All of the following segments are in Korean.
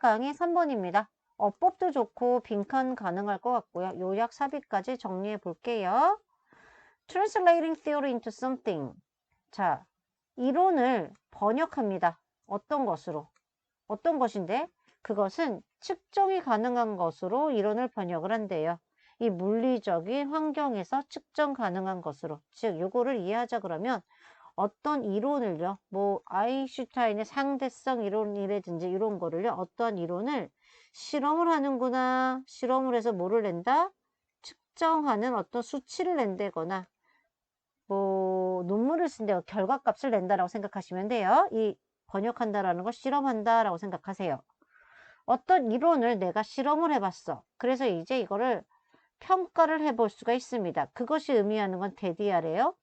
강의 3번입니다. 어법도 좋고 빈칸 가능할 것 같고요. 요약 삽입까지 정리해 볼게요. Translating theory into something. 자, 이론을 번역합니다. 어떤 것으로? 어떤 것인데? 그것은 측정이 가능한 것으로 이론을 번역을 한대요. 이 물리적인 환경에서 측정 가능한 것으로. 즉, 요거를 이해하자 그러면 어떤 이론을요, 뭐, 아인슈타인의 상대성 이론이라든지 이런 거를요, 어떠한 이론을 실험을 하는구나. 실험을 해서 뭐를 낸다? 측정하는 어떤 수치를 낸다거나, 뭐, 논문을 쓴다, 결과값을 낸다라고 생각하시면 돼요. 이 번역한다라는 걸 실험한다라고 생각하세요. 어떤 이론을 내가 실험을 해봤어. 그래서 이제 이거를 평가를 해볼 수가 있습니다. 그것이 의미하는 건 대디아래요.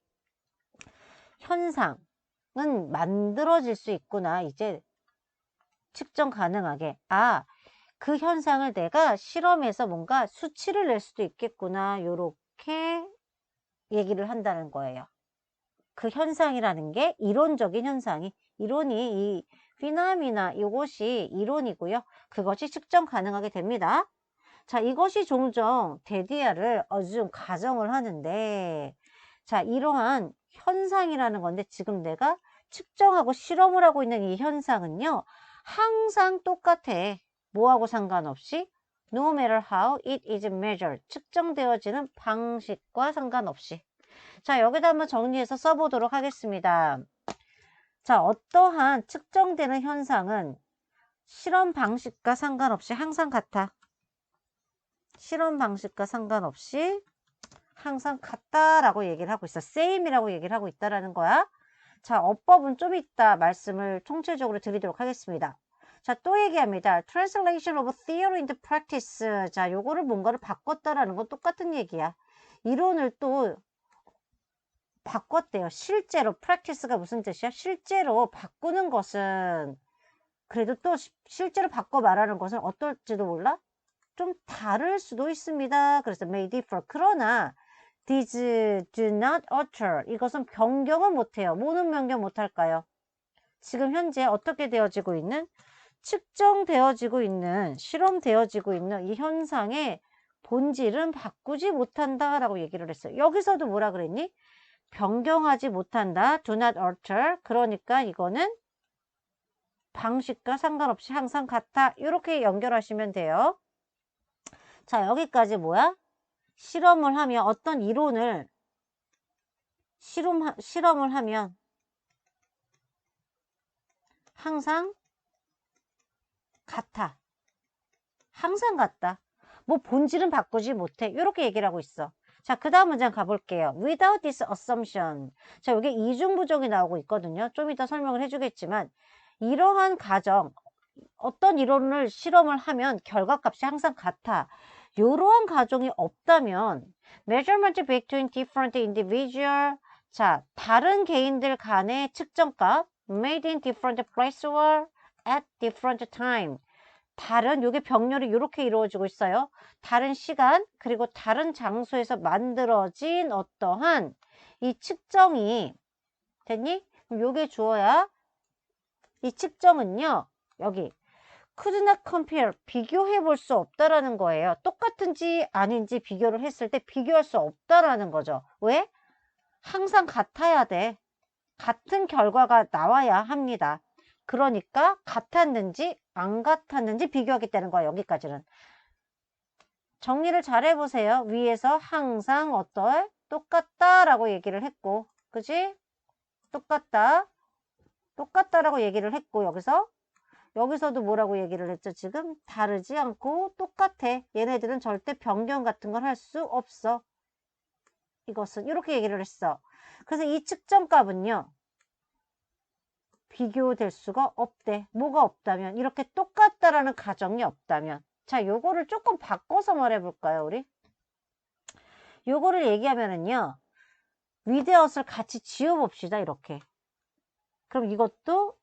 현상은 만들어질 수 있구나. 이제 측정 가능하게. 아, 그 현상을 내가 실험해서 뭔가 수치를 낼 수도 있겠구나. 요렇게 얘기를 한다는 거예요. 그 현상이라는 게 이론적인 현상이 이론이 이 피나미나 이것이 이론이고요. 그것이 측정 가능하게 됩니다. 자, 이것이 종종 데디아를 어좀 가정을 하는데 자, 이러한 현상이라는 건데 지금 내가 측정하고 실험을 하고 있는 이 현상은요. 항상 똑같아. 뭐하고 상관없이 no matter how it is measured 측정되어지는 방식과 상관없이 자 여기다 한번 정리해서 써보도록 하겠습니다. 자 어떠한 측정되는 현상은 실험 방식과 상관없이 항상 같아. 실험 방식과 상관없이 항상 같다라고 얘기를 하고 있어. same이라고 얘기를 하고 있다라는 거야. 자, 어법은 좀 이따 말씀을 총체적으로 드리도록 하겠습니다. 자, 또 얘기합니다. Translation of theory into practice. 자, 요거를 뭔가를 바꿨다라는 건 똑같은 얘기야. 이론을 또 바꿨대요. 실제로 practice가 무슨 뜻이야? 실제로 바꾸는 것은 그래도 또 실제로 바꿔 말하는 것은 어떨지도 몰라? 좀 다를 수도 있습니다. 그래서 may differ. 그러나 these do not alter. 이것은 변경은 못해요. 뭐는 변경 못할까요? 지금 현재 어떻게 되어지고 있는 측정되어지고 있는 실험되어지고 있는 이 현상의 본질은 바꾸지 못한다라고 얘기를 했어요. 여기서도 뭐라 그랬니? 변경하지 못한다. do not alter. 그러니까 이거는 방식과 상관없이 항상 같아. 이렇게 연결하시면 돼요. 자, 여기까지 뭐야? 실험을 하면 어떤 이론을 실험, 실험을 하면 항상 같아. 항상 같다. 뭐 본질은 바꾸지 못해. 이렇게 얘기를 하고 있어. 자, 그 다음 문장 가볼게요. Without this assumption. 자, 여기 이중부족이 나오고 있거든요. 좀 이따 설명을 해주겠지만 이러한 가정, 어떤 이론을 실험을 하면 결과값이 항상 같아. 이러한 가정이 없다면 measurement between different individual 자, 다른 개인들 간의 측정값 made in different place or at different time 다른 요게 병렬이 이렇게 이루어지고 있어요. 다른 시간 그리고 다른 장소에서 만들어진 어떠한 이 측정이 됐니? 요게 주어야 이 측정은요. 여기 could not compare 비교해 볼 수 없다라는 거예요. 똑같은지 아닌지 비교를 했을 때 비교할 수 없다라는 거죠. 왜? 항상 같아야 돼. 같은 결과가 나와야 합니다. 그러니까 같았는지 안 같았는지 비교하겠다는 거야 여기까지는 정리를 잘 해보세요 위에서 항상 어떨 똑같다 라고 얘기를 했고 그지 똑같다 똑같다라고 얘기를 했고 여기서 여기서도 뭐라고 얘기를 했죠? 지금 다르지 않고 똑같아. 얘네들은 절대 변경 같은 걸 할 수 없어. 이것은 이렇게 얘기를 했어. 그래서 이 측정값은요 비교될 수가 없대. 뭐가 없다면? 이렇게 똑같다라는 가정이 없다면. 자 요거를 조금 바꿔서 말해볼까요 우리? 요거를 얘기하면은요 위대엇을 같이 지워봅시다 이렇게. 그럼 이것도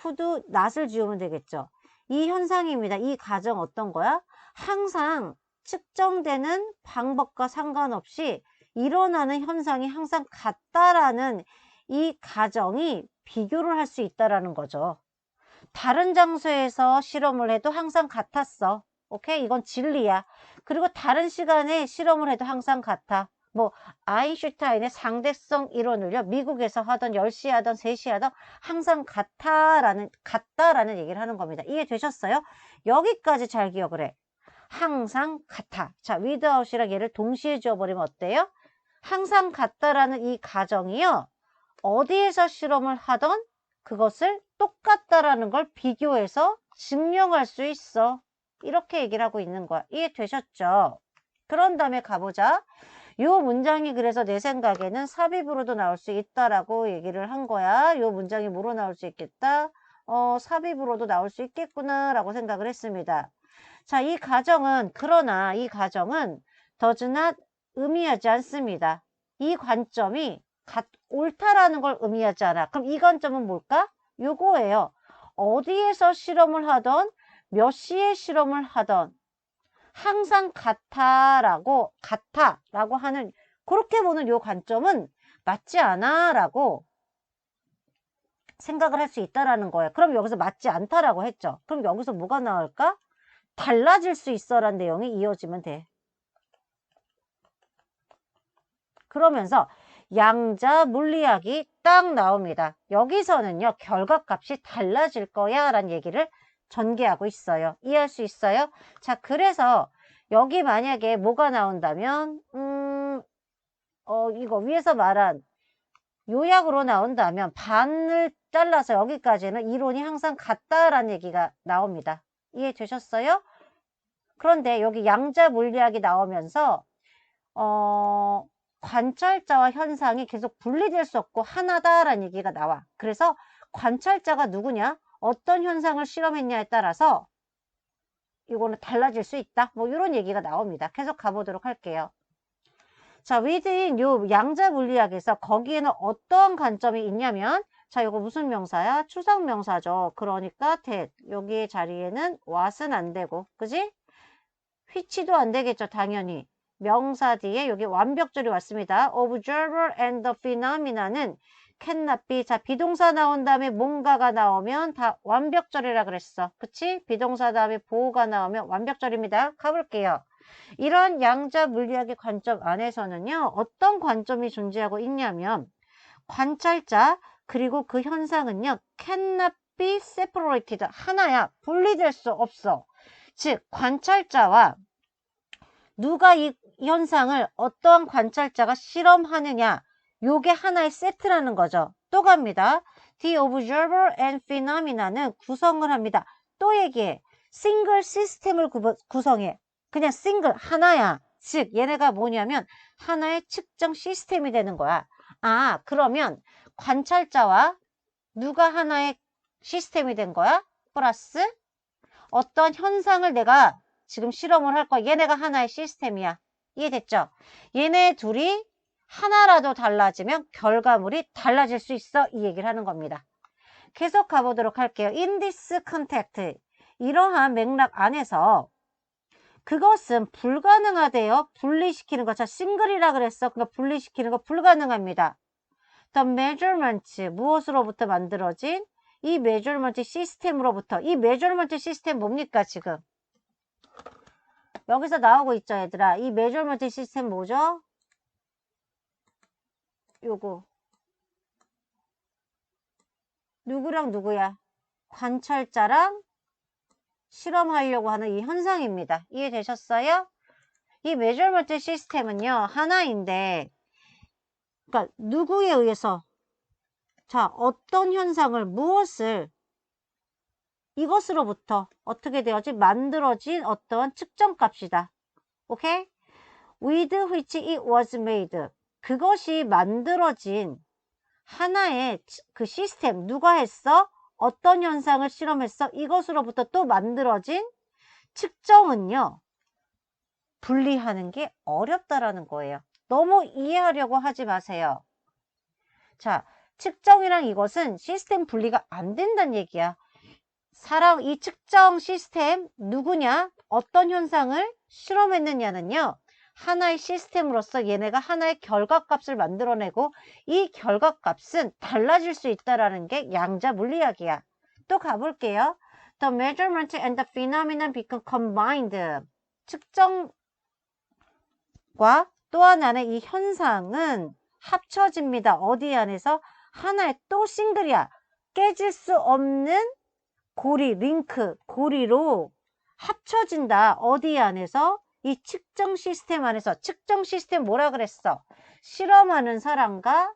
쿠드 낫을 지우면 되겠죠 이 현상입니다 이 가정 어떤 거야? 항상 측정되는 방법과 상관없이 일어나는 현상이 항상 같다라는 이 가정이 비교를 할 수 있다라는 거죠. 다른 장소에서 실험을 해도 항상 같았어. 오케이? 이건 진리야. 그리고 다른 시간에 실험을 해도 항상 같아. 뭐 아인슈타인의 상대성 이론을요. 미국에서 하던 10시 하던 3시 하던 항상 같아라는 같다라는 얘기를 하는 겁니다. 이해되셨어요? 여기까지 잘 기억을 해. 항상 같아. 자, without이랑 얘를 동시에 지어버리면 어때요? 항상 같다라는 이 가정이요. 어디에서 실험을 하던 그것을 똑같다라는 걸 비교해서 증명할 수 있어. 이렇게 얘기를 하고 있는 거야. 이해되셨죠? 그런 다음에 가보자. 요 문장이 그래서 내 생각에는 삽입으로도 나올 수 있다라고 얘기를 한 거야. 요 문장이 뭐로 나올 수 있겠다? 어, 삽입으로도 나올 수 있겠구나 라고 생각을 했습니다. 자, 이 가정은 그러나 이 가정은 not 의미하지 않습니다. 이 관점이 가, 옳다라는 걸 의미하지 않아. 그럼 이 관점은 뭘까? 요거예요. 어디에서 실험을 하던 몇 시에 실험을 하던 항상 같아라고 같아라고 하는 그렇게 보는 요 관점은 맞지 않아라고 생각을 할 수 있다라는 거예요. 그럼 여기서 맞지 않다라고 했죠. 그럼 여기서 뭐가 나올까? 달라질 수 있어라는 내용이 이어지면 돼. 그러면서 양자 물리학이 딱 나옵니다. 여기서는요. 결과값이 달라질 거야 라는 얘기를 전개하고 있어요. 이해할 수 있어요? 자, 그래서 여기 만약에 뭐가 나온다면 음, 어, 이거 위에서 말한 요약으로 나온다면 반을 잘라서 여기까지는 이론이 항상 같다라는 얘기가 나옵니다. 이해되셨어요? 그런데 여기 양자 물리학이 나오면서 어, 관찰자와 현상이 계속 분리될 수 없고 하나다라는 얘기가 나와. 그래서 관찰자가 누구냐? 어떤 현상을 실험했냐에 따라서 이거는 달라질 수 있다. 뭐 이런 얘기가 나옵니다. 계속 가보도록 할게요. 자, within 요 양자 물리학에서 거기에는 어떠한 관점이 있냐면 자, 이거 무슨 명사야? 추상 명사죠. 그러니까 that 여기 자리에는 what은 안 되고 그지? which도 안 되겠죠. 당연히. 명사 뒤에 여기 완벽절이 왔습니다. observer and the phenomena는 be. 자, 비동사 나온 다음에 뭔가가 나오면 다 완벽절이라 그랬어. 그치? 비동사 다음에 보호가 나오면 완벽절입니다. 가볼게요. 이런 양자 물리학의 관점 안에서는요. 어떤 관점이 존재하고 있냐면 관찰자 그리고 그 현상은요. be separated. 하나야. 분리될 수 없어. 즉 관찰자와 누가 이 현상을 어떠한 관찰자가 실험하느냐 요게 하나의 세트라는 거죠. 또 갑니다. The observer and phenomena는 구성을 합니다. 또 얘기해. 싱글 시스템을 구성해. 그냥 싱글 하나야. 즉 얘네가 뭐냐면 하나의 측정 시스템이 되는 거야. 아 그러면 관찰자와 누가 하나의 시스템이 된 거야? 플러스 어떤 현상을 내가 지금 실험을 할 거야. 얘네가 하나의 시스템이야. 이해됐죠? 얘네 둘이 하나라도 달라지면 결과물이 달라질 수 있어. 이 얘기를 하는 겁니다. 계속 가보도록 할게요. This context. 이러한 맥락 안에서 그것은 불가능하대요. 분리시키는 거. 자, 싱글이라 그랬어. 그러니까 분리시키는 거 불가능합니다. The measurement. 무엇으로부터 만들어진? 이 measurement 시스템으로부터. 이 measurement 시스템 뭡니까, 지금? 여기서 나오고 있죠, 얘들아. 이 measurement 시스템 뭐죠? 요거. 누구랑 누구야? 관찰자랑 실험하려고 하는 이 현상입니다. 이해되셨어요? 이 메저먼트 시스템은요. 하나인데 그러니까 누구에 의해서 자 어떤 현상을 무엇을 이것으로부터 어떻게 되어지 만들어진 어떤 측정값이다. 오케이? with which it was made 그것이 만들어진 하나의 그 시스템 누가 했어? 어떤 현상을 실험했어? 이것으로부터 또 만들어진 측정은요. 분리하는 게 어렵다라는 거예요. 너무 이해하려고 하지 마세요. 자, 측정이랑 이것은 시스템 분리가 안 된다는 얘기야. 사람 이 측정 시스템 누구냐? 어떤 현상을 실험했느냐는요. 하나의 시스템으로서 얘네가 하나의 결과값을 만들어내고 이 결과값은 달라질 수 있다라는 게 양자 물리학이야. 또 가볼게요. The measurement and the phenomenon become combined. 측정과 또 하나는 이 현상은 합쳐집니다. 어디 안에서? 하나의 또 싱글이야. 깨질 수 없는 고리, 링크, 고리로 합쳐진다. 어디 안에서? 이 측정 시스템 안에서. 측정 시스템 뭐라 그랬어? 실험하는 사람과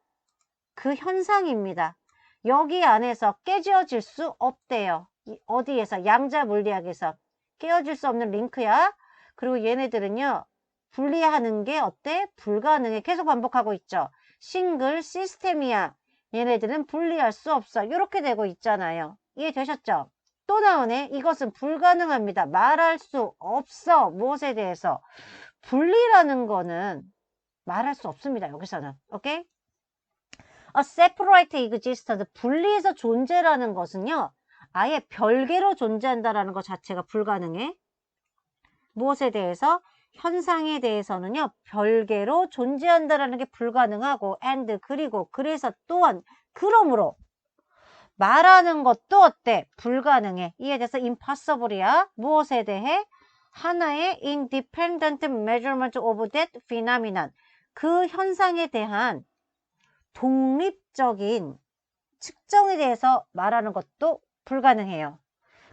그 현상입니다. 여기 안에서 깨져질 수 없대요. 어디에서? 양자 물리학에서. 깨어질 수 없는 링크야. 그리고 얘네들은요. 분리하는 게 어때? 불가능해. 계속 반복하고 있죠. 싱글 시스템이야. 얘네들은 분리할 수 없어. 이렇게 되고 있잖아요. 이해되셨죠? 또 나오네. 이것은 불가능합니다. 말할 수 없어. 무엇에 대해서? 분리라는 거는 말할 수 없습니다. 여기서는. 오케이? A separate existence. 분리해서 존재라는 것은요. 아예 별개로 존재한다라는 것 자체가 불가능해. 무엇에 대해서? 현상에 대해서는요. 별개로 존재한다라는 게 불가능하고 and 그리고 그래서 또한 그러므로 말하는 것도 어때? 불가능해. 이해돼서 impossible이야. 무엇에 대해? 하나의 independent measurement of that phenomenon. 그 현상에 대한 독립적인 측정에 대해서 말하는 것도 불가능해요.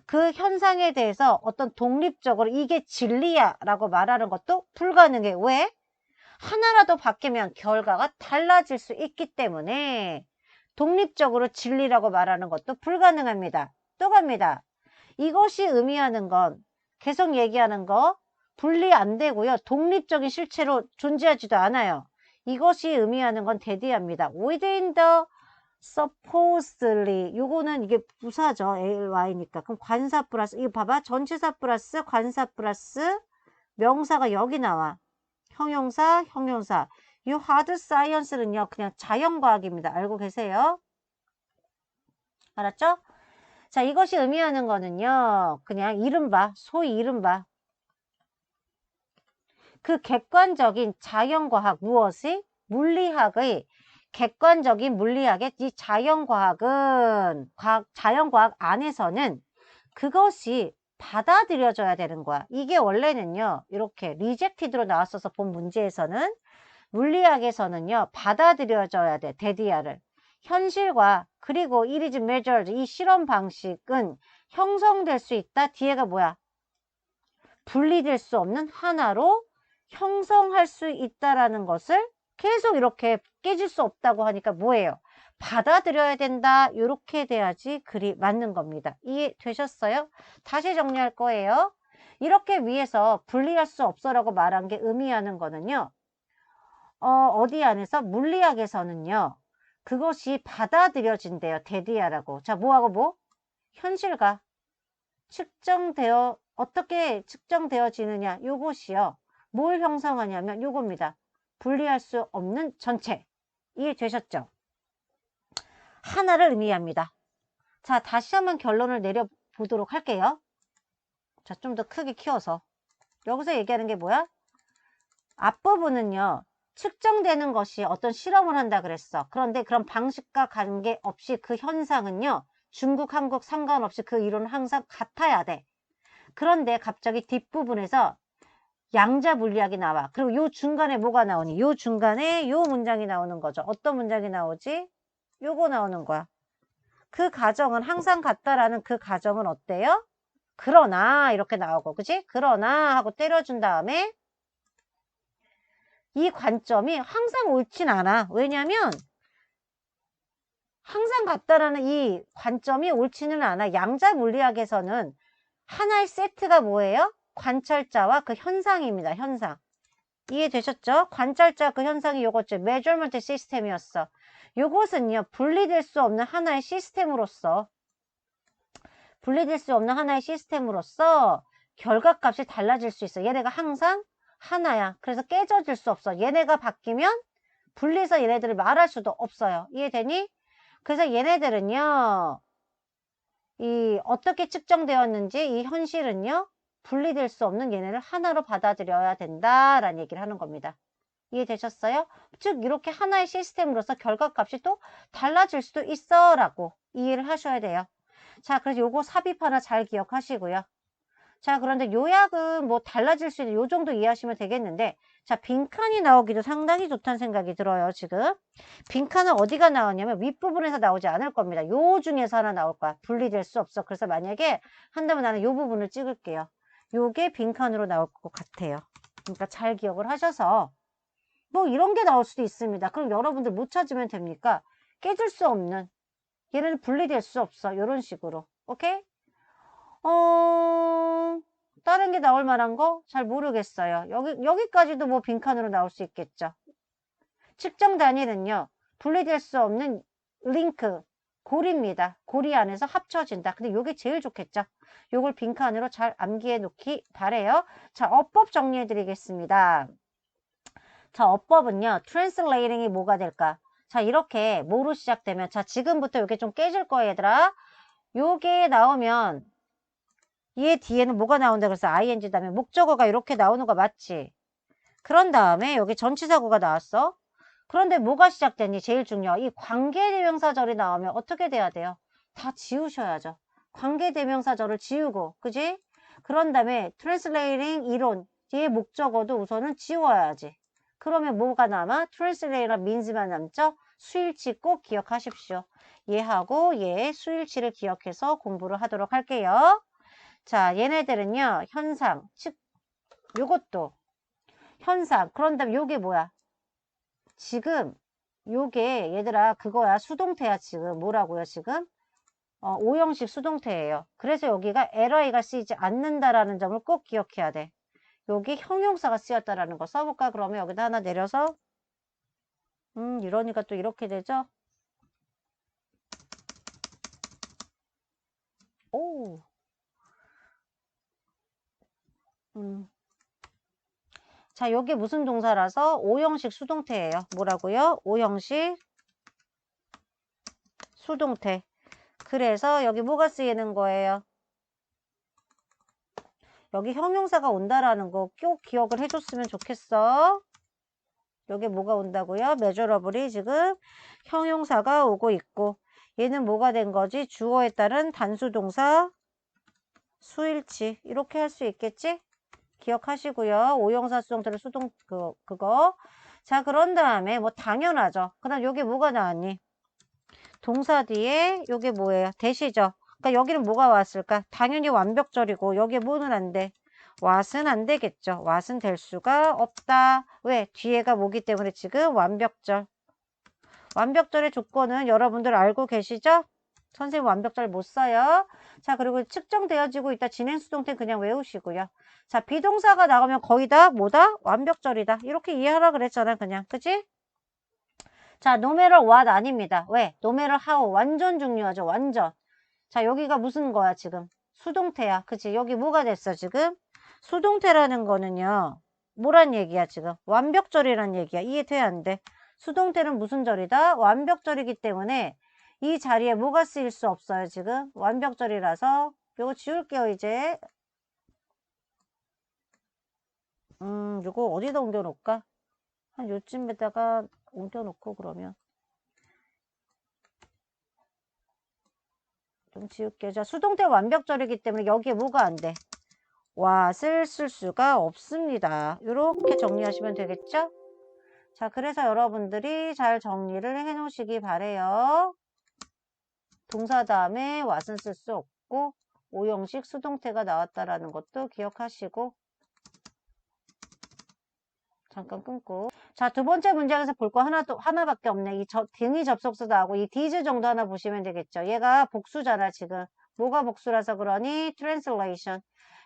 그 현상에 대해서 어떤 독립적으로 이게 진리야 라고 말하는 것도 불가능해. 왜? 하나라도 바뀌면 결과가 달라질 수 있기 때문에 독립적으로 진리라고 말하는 것도 불가능합니다. 또 갑니다. 이것이 의미하는 건 계속 얘기하는 거 분리 안 되고요. 독립적인 실체로 존재하지도 않아요. 이것이 의미하는 건 대디합니다. within the supposedly 요거는 이게 부사죠. ly니까. 그럼 관사 플러스 이거 봐봐. 전치사 플러스 관사 플러스 명사가 여기 나와. 형용사, 형용사. 이 하드 사이언스는요. 그냥 자연과학입니다. 알고 계세요? 알았죠? 자, 이것이 의미하는 거는요. 그냥 이른바, 소위 이른바 그 객관적인 자연과학 무엇이? 물리학의 객관적인 물리학의 이 자연과학은 과학, 자연과학 안에서는 그것이 받아들여져야 되는 거야. 이게 원래는요. 이렇게 리젝티드로 나왔어서 본 문제에서는 물리학에서는요. 받아들여져야 돼. 데디아를. 현실과 그리고 이리즈 메저드 이 실험 방식은 형성될 수 있다. 뒤에가 뭐야? 분리될 수 없는 하나로 형성할 수 있다라는 것을 계속 이렇게 깨질 수 없다고 하니까 뭐예요? 받아들여야 된다. 이렇게 돼야지 글이 맞는 겁니다. 이해되셨어요? 다시 정리할 거예요. 이렇게 위에서 분리할 수 없어라고 말한 게 의미하는 거는요. 어, 어디 안에서? 물리학에서는요. 그것이 받아들여진대요. 데디아라고. 자, 뭐하고 뭐? 현실과 측정되어 어떻게 측정되어지느냐? 요것이요. 뭘 형성하냐면 요겁니다. 분리할 수 없는 전체. 이해되셨죠? 하나를 의미합니다. 자, 다시 한번 결론을 내려보도록 할게요. 자, 좀 더 크게 키워서. 여기서 얘기하는 게 뭐야? 앞부분은요. 측정되는 것이 어떤 실험을 한다 그랬어. 그런데 그런 방식과 관계없이 그 현상은요. 중국, 한국 상관없이 그 이론은 항상 같아야 돼. 그런데 갑자기 뒷부분에서 양자 물리학이 나와. 그리고 요 중간에 뭐가 나오니? 요 중간에 요 문장이 나오는 거죠. 어떤 문장이 나오지? 요거 나오는 거야. 그 가정은 항상 같다라는 그 가정은 어때요? 그러나 이렇게 나오고 그지? 그러나 하고 때려준 다음에 이 관점이 항상 옳진 않아. 왜냐면 항상 같다라는 이 관점이 옳지는 않아. 양자 물리학에서는 하나의 세트가 뭐예요? 관찰자와 그 현상입니다. 현상. 이해되셨죠? 관찰자 그 현상이 요거죠. measurement 시스템이었어. 요것은요. 분리될 수 없는 하나의 시스템으로서 분리될 수 없는 하나의 시스템으로서 결과값이 달라질 수 있어. 얘네가 항상 하나야. 그래서 깨져질 수 없어. 얘네가 바뀌면 분리해서 얘네들을 말할 수도 없어요. 이해되니? 그래서 얘네들은요. 이 어떻게 측정되었는지 이 현실은요. 분리될 수 없는 얘네를 하나로 받아들여야 된다라는 얘기를 하는 겁니다. 이해되셨어요? 즉 이렇게 하나의 시스템으로서 결과값이 또 달라질 수도 있어 라고 이해를 하셔야 돼요. 자, 그래서 요거 삽입 하나 잘 기억하시고요. 자, 그런데 요약은 뭐 달라질 수 있는 요 정도 이해하시면 되겠는데, 자, 빈칸이 나오기도 상당히 좋다는 생각이 들어요, 지금. 빈칸은 어디가 나오냐면 윗부분에서 나오지 않을 겁니다. 요 중에서 하나 나올 거야. 분리될 수 없어. 그래서 만약에 한다면 나는 요 부분을 찍을게요. 요게 빈칸으로 나올 것 같아요. 그러니까 잘 기억을 하셔서 뭐 이런 게 나올 수도 있습니다. 그럼 여러분들 못 찾으면 됩니까? 깨질 수 없는 얘는 분리될 수 없어. 이런 식으로. 오케이? 어, 다른 게 나올 만한 거? 잘 모르겠어요. 여기, 여기까지도 뭐 빈칸으로 나올 수 있겠죠. 측정 단위는요, 분리될 수 없는 링크, 고리입니다. 고리 안에서 합쳐진다. 근데 요게 제일 좋겠죠. 요걸 빈칸으로 잘 암기해 놓기 바래요. 자, 어법 정리해 드리겠습니다. 자, 어법은요, 트랜슬레이팅이 뭐가 될까? 자, 이렇게 뭐로 시작되면, 자, 지금부터 요게 좀 깨질 거예요, 얘들아. 요게 나오면, 얘 뒤에는 뭐가 나온다 그래서 ing 다음에 목적어가 이렇게 나오는 거 맞지? 그런 다음에 여기 전치사구가 나왔어. 그런데 뭐가 시작되니? 제일 중요한 이 관계대명사절이 나오면 어떻게 돼야 돼요? 다 지우셔야죠. 관계대명사절을 지우고, 그지? 그런 다음에 트랜슬레이팅 이론, 뒤에 목적어도 우선은 지워야지. 그러면 뭐가 남아? 트랜슬레이팅 민즈만 남죠? 수일치 꼭 기억하십시오. 얘하고 얘 수일치를 기억해서 공부를 하도록 할게요. 자, 얘네들은요, 현상, 즉, 요것도 현상. 그런 다음에 요게 뭐야? 지금 요게 얘들아 그거야 수동태야 지금. 뭐라고요 지금? 어, 오형식 수동태예요. 그래서 여기가 LI가 쓰이지 않는다라는 점을 꼭 기억해야 돼. 여기 형용사가 쓰였다라는 거 써볼까? 그러면 여기다 하나 내려서 음 이러니까 또 이렇게 되죠? 오 음. 자, 요게 무슨 동사라서 오형식 수동태예요. 뭐라고요? 오형식 수동태. 그래서 여기 뭐가 쓰이는 거예요? 여기 형용사가 온다라는 거 꼭 기억을 해줬으면 좋겠어. 여기 뭐가 온다고요? measurable이 지금 형용사가 오고 있고 얘는 뭐가 된 거지? 주어에 따른 단수동사 수일치 이렇게 할 수 있겠지? 기억하시고요. 오형사 수동태를 수동 그 그거. 자, 그런 다음에 뭐 당연하죠. 그 다음 여기 뭐가 나왔니? 동사 뒤에 요게 뭐예요? 대시죠. 그러니까 여기는 뭐가 왔을까? 당연히 완벽절이고 여기에 뭐는 안 돼? 왓은 안 되겠죠. 왓은 될 수가 없다. 왜? 뒤에가 뭐기 때문에 지금 완벽절. 완벽절의 조건은 여러분들 알고 계시죠? 선생님 완벽절 못 써요. 자, 그리고 측정되어지고 있다. 진행 수동태 그냥 외우시고요. 자, 비동사가 나가면 거의 다 뭐다? 완벽절이다. 이렇게 이해하라 그랬잖아, 그냥. 그지? 자, matter what 아닙니다. 왜? matter how. 완전 중요하죠, 완전. 자, 여기가 무슨 거야, 지금? 수동태야. 그치? 여기 뭐가 됐어, 지금? 수동태라는 거는요. 뭐란 얘기야, 지금? 완벽절이란 얘기야. 이해돼, 안 돼? 수동태는 무슨 절이다? 완벽절이기 때문에 이 자리에 뭐가 쓰일 수 없어요, 지금? 완벽절이라서. 요거 지울게요, 이제. 음, 요거 어디다 옮겨 놓을까? 한 요쯤에다가 옮겨 놓고, 그러면. 좀 지울게요. 자, 수동태 완벽절이기 때문에 여기에 뭐가 안 돼? 왓을 쓸 수가 없습니다. 이렇게 정리하시면 되겠죠? 자, 그래서 여러분들이 잘 정리를 해 놓으시기 바래요. 동사 다음에 왓은 쓸 수 없고 오형식 수동태가 나왔다라는 것도 기억하시고. 잠깐 끊고. 자 두 번째 문장에서 볼 거 하나도 하나밖에 없네. 이 저, 등이 접속사 나오고 이 디즈 정도 하나 보시면 되겠죠. 얘가 복수잖아 지금. 뭐가 복수라서 그러니? translation.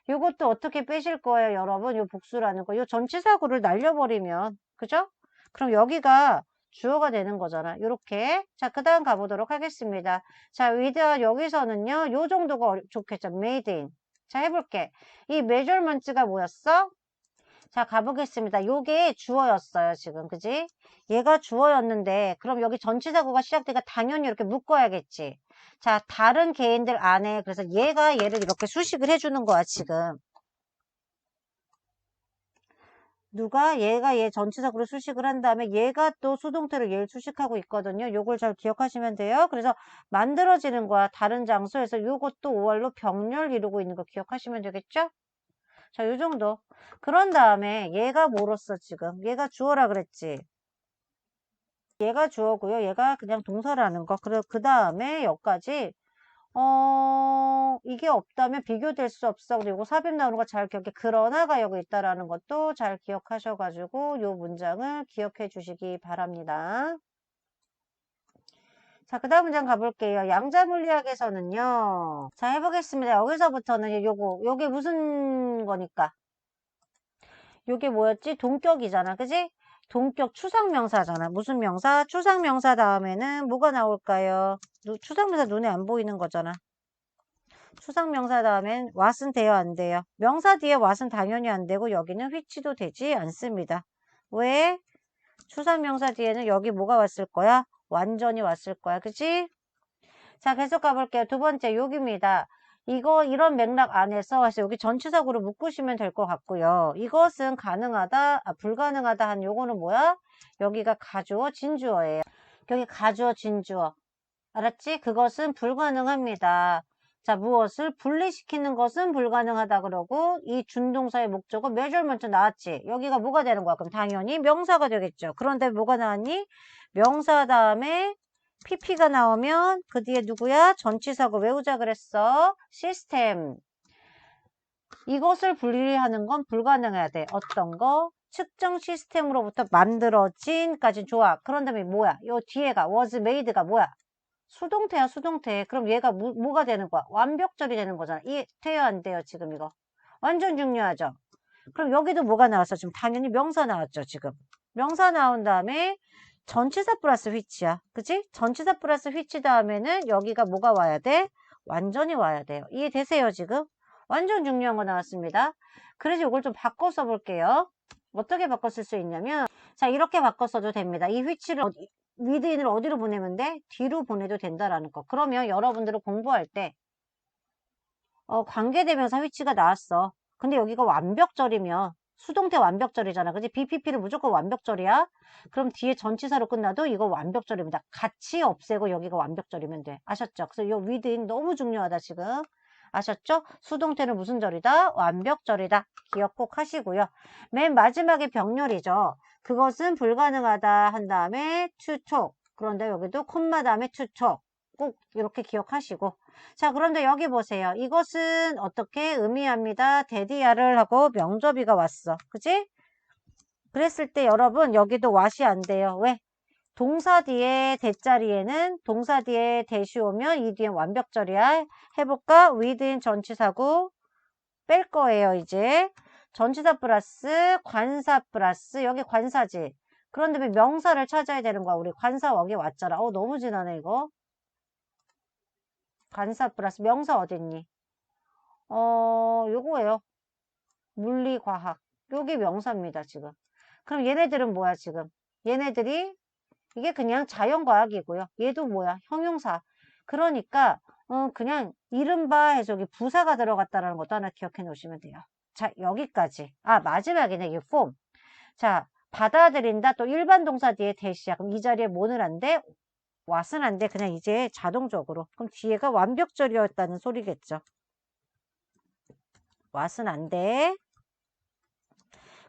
요것도 어떻게 빼실 거예요 여러분? 요 복수라는 거요 전치사구를 날려버리면. 그죠? 그럼 여기가 주어가 되는 거잖아. 이렇게. 자, 그 다음 가보도록 하겠습니다. 자, 위드와 여기서는요, 요 정도가 좋겠죠. made in. 자, 해볼게. 이 measurement가 뭐였어? 자, 가보겠습니다. 요게 주어였어요, 지금. 그지? 얘가 주어였는데, 그럼 여기 전치사구가 시작되니까 당연히 이렇게 묶어야겠지. 자, 다른 개인들 안에, 그래서 얘가 얘를 이렇게 수식을 해주는 거야, 지금. 누가 얘가 얘 전치사구로 수식을 한 다음에 얘가 또 수동태로 얘를 수식하고 있거든요. 요걸 잘 기억하시면 돼요. 그래서 만들어지는 거야. 다른 장소에서 요것도 5월로 병렬 이루고 있는 거 기억하시면 되겠죠? 자, 요 정도. 그런 다음에 얘가 뭐로써 지금? 얘가 주어라 그랬지. 얘가 주어고요. 얘가 그냥 동사라는 거. 그래 그 다음에 여기까지 어 이게 없다면 비교될 수 없어. 그리고 삽입 나오는 거잘 기억해. 그러나가 여기 있다라는 것도 잘 기억하셔가지고 요 문장을 기억해 주시기 바랍니다. 자, 그 다음 문장 가볼게요. 양자 물리학에서는요. 자, 해보겠습니다. 여기서부터는 요거, 요게 무슨 거니까? 요게 뭐였지? 동격이잖아. 그지? 동격 추상명사잖아. 무슨 명사? 추상명사 다음에는 뭐가 나올까요? 누- 추상명사 눈에 안 보이는 거잖아. 추상명사 다음엔 what은 돼요? 안 돼요? 명사 뒤에 what은 당연히 안 되고 여기는 which도 되지 않습니다. 왜? 추상명사 뒤에는 여기 뭐가 왔을 거야? 완전히 왔을 거야. 그치? 자, 계속 가볼게요. 두 번째, 여기입니다. 이거, 이런 맥락 안에서 여기 전치사구로 묶으시면 될 것 같고요. 이것은 가능하다, 아, 불가능하다 한 요거는 뭐야? 여기가 가주어, 진주어예요. 여기 가주어, 진주어. 알았지? 그것은 불가능합니다. 자, 무엇을 분리시키는 것은 불가능하다 그러고 이 준동사의 목적어 measurement 나왔지? 여기가 뭐가 되는 거야? 그럼 당연히 명사가 되겠죠. 그런데 뭐가 나왔니? 명사 다음에 pp가 나오면 그 뒤에 누구야? 전치사고 외우자 그랬어. 시스템. 이것을 분리하는 건 불가능해야 돼. 어떤 거? 측정 시스템으로부터 만들어진까지 좋아. 그런 다음에 뭐야? 요 뒤에가 was made가 뭐야? 수동태야 수동태. 그럼 얘가 뭐, 뭐가 되는 거야? 완벽절이 되는 거잖아. 이 돼요 안 돼요 지금 이거? 완전 중요하죠. 그럼 여기도 뭐가 나왔어? 지금 당연히 명사 나왔죠 지금. 명사 나온 다음에 전치사 플러스 휘치야. 그치? 전치사 플러스 휘치 다음에는 여기가 뭐가 와야 돼? 완전히 와야 돼요. 이해되세요 지금? 완전 중요한 거 나왔습니다. 그래서 이걸 좀 바꿔 써볼게요. 어떻게 바꿔 쓸 수 있냐면 자 이렇게 바꿔 써도 됩니다. 이 휘치를 어디, 위드인을 어디로 보내면 돼? 뒤로 보내도 된다라는 거. 그러면 여러분들은 공부할 때 어, 관계대명사 위치가 나왔어. 근데 여기가 완벽절이면 수동태 완벽절이잖아. 그지? BPP는 무조건 완벽절이야. 그럼 뒤에 전치사로 끝나도 이거 완벽절입니다. 같이 없애고 여기가 완벽절이면 돼. 아셨죠? 그래서 이 위드인 너무 중요하다 지금. 아셨죠? 수동태는 무슨 절이다? 완벽절이다. 기억 꼭 하시고요. 맨 마지막에 병렬이죠. 그것은 불가능하다 한 다음에 추촉. 그런데 여기도 콤마 다음에 추촉. 꼭 이렇게 기억하시고. 자, 그런데 여기 보세요. 이것은 어떻게 의미합니다. 데디아를 하고 명접이가 왔어. 그지? 그랬을 때 여러분 여기도 왓이 안 돼요. 왜? 동사 뒤에 대자리에는 동사 뒤에 대시 오면 이 뒤엔 완벽절이야. 해볼까? within 전치사구 뺄 거예요, 이제. 전치사 플러스 관사 플러스 여기 관사지. 그런데 왜 명사를 찾아야 되는 거야? 우리 관사 여기 왔잖아. 어 너무 지나네 이거. 관사 플러스 명사 어딨니? 어 요거예요. 물리 과학. 요게 명사입니다 지금. 그럼 얘네들은 뭐야 지금? 얘네들이 이게 그냥 자연과학이고요. 얘도 뭐야? 형용사. 그러니까 어, 그냥 이른바 여기 부사가 들어갔다는 것도 하나 기억해 놓으시면 돼요. 자, 여기까지. 아, 마지막이네, 이 form. 자, 받아들인다. 또 일반 동사 뒤에 대시야. 그럼 이 자리에 안 돼? 돼. 그냥 이제 자동적으로. 그럼 뒤에가 완벽절이었다는 소리겠죠. 돼.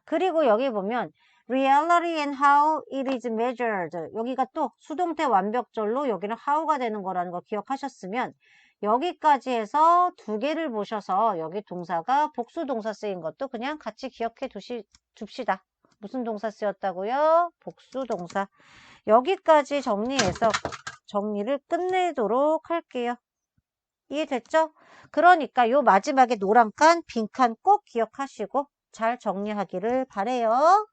그리고 여기 보면 reality and how it is measured. 여기가 또 수동태 완벽절로 여기는 how가 되는 거라는 거 기억하셨으면 여기까지 해서 두 개를 보셔서 여기 동사가 복수 동사 쓰인 것도 그냥 같이 기억해 두시, 둡시다. 무슨 동사 쓰였다고요? 복수 동사. 여기까지 정리해서 정리를 끝내도록 할게요. 이해됐죠? 그러니까 요 마지막에 노란 칸, 빈 칸 꼭 기억하시고 잘 정리하기를 바래요.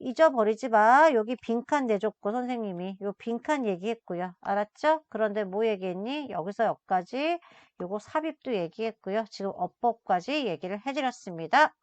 잊어버리지 마. 여기 빈칸 내줬고 선생님이 요 빈칸 얘기했고요. 알았죠? 그런데 뭐 얘기했니? 여기서 여기까지 요거 삽입도 얘기했고요. 지금 어법까지 얘기를 해드렸습니다.